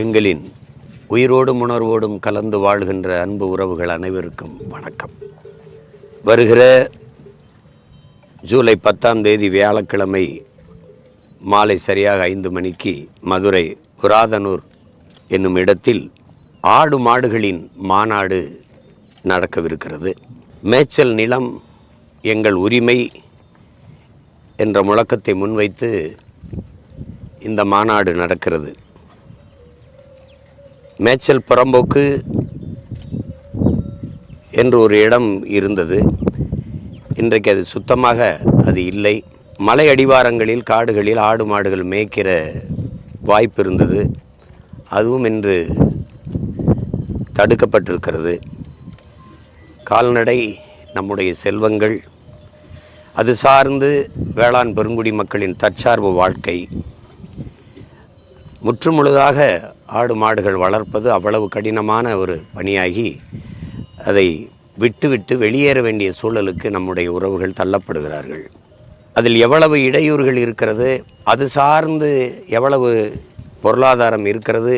எங்களின் உயிரோடும் உணர்வோடும் கலந்து வாழ்கின்ற அன்பு உறவுகள் அனைவருக்கும் வணக்கம். வருகிற ஜூலை பத்தாம் தேதி வியாழக்கிழமை மாலை சரியாக ஐந்து மணிக்கு மதுரை புராதனூர் என்னும் இடத்தில் ஆடு மாடுகளின் மாநாடு நடக்கவிருக்கிறது. மேய்ச்சல் நிலம் எங்கள் உரிமை என்ற முழக்கத்தை முன்வைத்து இந்த மாநாடு நடக்கிறது. மேய்ச்சல் புறம்போக்கு என்று ஒரு இடம் இருந்தது. இன்றைக்கு அது சுத்தமாக அது இல்லை. மலை அடிவாரங்களில் காடுகளில் ஆடு மாடுகள் மேய்க்கிற வாய்ப்பு இருந்தது. அதுவும் இன்று தடுக்கப்பட்டிருக்கிறது. கால்நடை நம்முடைய செல்வங்கள் அது சார்ந்து வேளாண் பெருங்குடி மக்களின் தற்சார்பு வாழ்க்கை. முற்றுமுழுதாக ஆடு மாடுகள் வளர்ப்பது அவ்வளவு கடினமான ஒரு பணியாகி அதை விட்டுவிட்டு வெளியேற வேண்டிய சூழலுக்கு நம்முடைய உறவுகள் தள்ளப்படுகிறார்கள். அதில் எவ்வளவு இடையூறுகள் இருக்கிறது அது சார்ந்து எவ்வளவு பொருளாதாரம் இருக்கிறது